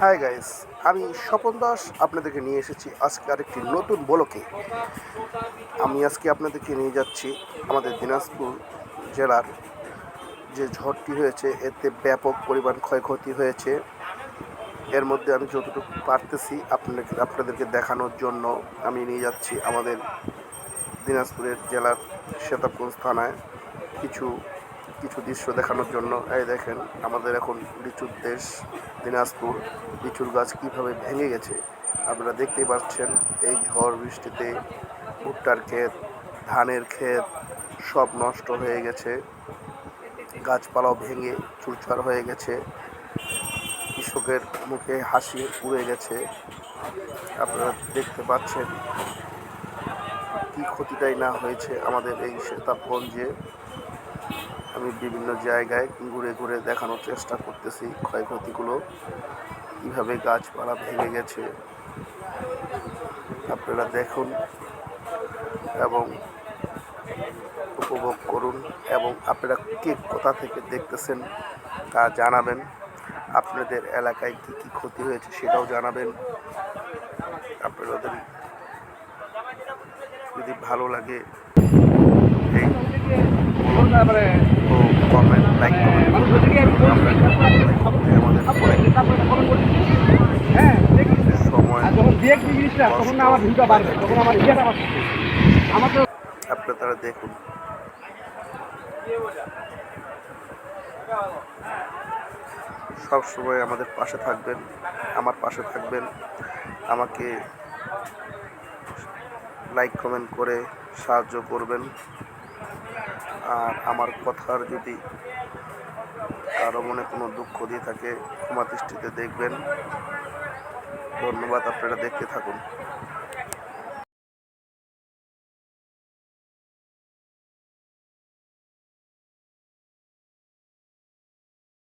Hi guys আমি স্বপন দাস, আপনাদেরকে নিয়ে এসেছি আজকে আরেকটি নতুন বলকে। আমি আজকে আপনাদেরকে নিয়ে যাচ্ছি আমাদের দিনাজপুর জেলার যে ঝড়টি হয়েছে, এতে ব্যাপক পরিমাণ ক্ষয়ক্ষতি হয়েছে। এর মধ্যে আমি যতটুকু পারতেছি আপনাদেরকে আপনাদেরকে দেখানোর জন্য আমি নিয়ে যাচ্ছি আমাদের দিনাজপুরের জেলার সেতাবগঞ্জ থানায় কিছু কিছু দৃশ্য দেখানোর জন্য। এই দেখেন, আমাদের এখন লিচুর দেশ, দিনাজপুর। লিচুর গাছ কীভাবে ভেঙে গেছে, আপনারা দেখতেই পাচ্ছেন, এই ঝড় বৃষ্টিতে ভুট্টার ক্ষেত, ধানের ক্ষেত সব নষ্ট হয়ে গেছে। গাছপালাও ভেঙে চুরচার হয়ে গেছে। কৃষকের মুখে হাসি উড়ে গেছে। আপনারা দেখতে পাচ্ছেন কি ক্ষতিটাই না হয়েছে আমাদের এই সেতাবগঞ্জে আমি বিভিন্ন জায়গায় ঘুরে ঘুরে দেখানোর চেষ্টা করতেছি ক্ষয়ক্ষতিগুলো। কীভাবে গাছপালা ভেঙে গেছে, আপনারা দেখুন এবং উপভোগ করুন এবং আপনারা কে কোথা থেকে দেখতেছেন তা জানাবেন। আপনাদের এলাকায় কী কী ক্ষতি হয়েছে সেটাও জানাবেন। আপনাদের যদি ভালো লাগে এই কমেন্ট লাইক কমেন্ট আমাদের হ্যাঁ দেখি সময় আর যখন দেখবি জিনিসটা তখন না আমার ভিউটা বাড়বে তখন আমার ইয়েটা বাড়বে আমার তো আপনারা দেখুন সব সময় আমাদের পাশে থাকবেন আমার পাশে থাকবেন আমাকে লাইক কমেন্ট করে সাহায্য করবেন আর আমার কথার যদি কারও মনে কোনো দুঃখ দিয়ে থাকে, ক্ষমা দৃষ্টিতে দেখবেন। ধন্যবাদ, আপনারা দেখতে থাকুন।